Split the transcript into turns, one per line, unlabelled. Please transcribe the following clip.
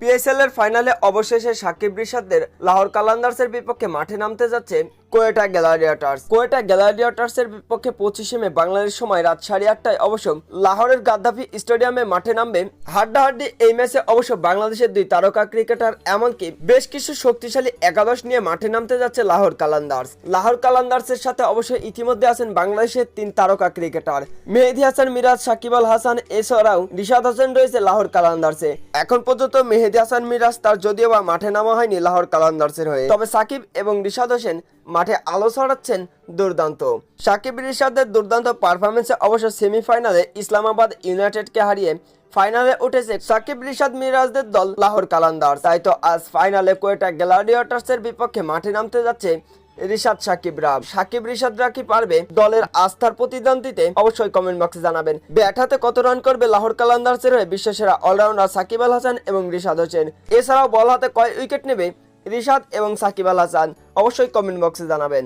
PSL এর ফাইনালে অবশেষে সাকিব রিশাদের লাহোর কালান্দার্সের বিপক্ষে মাঠে নামতে যাচ্ছে কোয়েটা গ্যালারিয়াটার্স কোয়েটা গ্যালারিয়াটার্সের বিপক্ষে পঁচিশে মে বাংলাদেশ সময় রাত সাড়ে আটটায় অবশ্য লাহোরের গাদ্দাফি স্টেডিয়ামে মাঠে নামবে। হাড্ডাহাড্ডি এই ম্যাচে অবশ্য বাংলাদেশের দুই তারকা ক্রিকেটার, এমনকি বেশ কিছু শক্তিশালী একাদশ নিয়ে মাঠে নামতে যাচ্ছে লাহোর কালান্দার্স। লাহোর কালান্দার্সের সাথে অবশ্য ইতিমধ্যে আছেন বাংলাদেশের তিন তারকা ক্রিকেটার। মেহেদি হাসান, মিরাজ সাকিব আল হাসান এছাড়াও রিশাদ হোসেন রয়েছে লাহোর কালান্দার্সে। এখন পর্যন্ত মেহেদি হাসান, মিরাজ তার যদিও বা মাঠে নামা হয়নি লাহোর কালান্দার্সের হয়ে। তবে সাকিব এবং রিশাদ হোসেন মাঠে আলো ছড়াচ্ছেন দুর্দান্ত। সাকিব রিশাদের দুর্দান্ত পারফরমেন্সে অবশ্য সেমিফাইনালে ইসলামাবাদ ইউনাইটেডকে হারিয়ে ফাইনালে উঠেছে সাকিব রিশাদ মিরাজদের দল লাহোর কালান্দার। তাই তো আজ ফাইনালে কোয়েটা গ্যালাডিয়েটার্সের বিপক্ষে মাঠে নামতে যাচ্ছে রিশাদ সাকিবরা। সাকিব রিশাদরা কি পারবে দলের আস্থার প্রতিদান দিতে অবশ্যই কমেন্ট বক্সে জানাবেন। ব্যাট হাতে কত রান করবে লাহোর কালান্দার্সের হয়ে বিশ্বসেরা অলরাউন্ডার সাকিব আল হাসান এবং রিশাদ হোসেন? এছাড়াও বল হাতে কয় উইকেট নেবে রিশাদ এবং সাকিব আল হাসান অবশ্যই কমেন্ট বক্সে জানাবেন।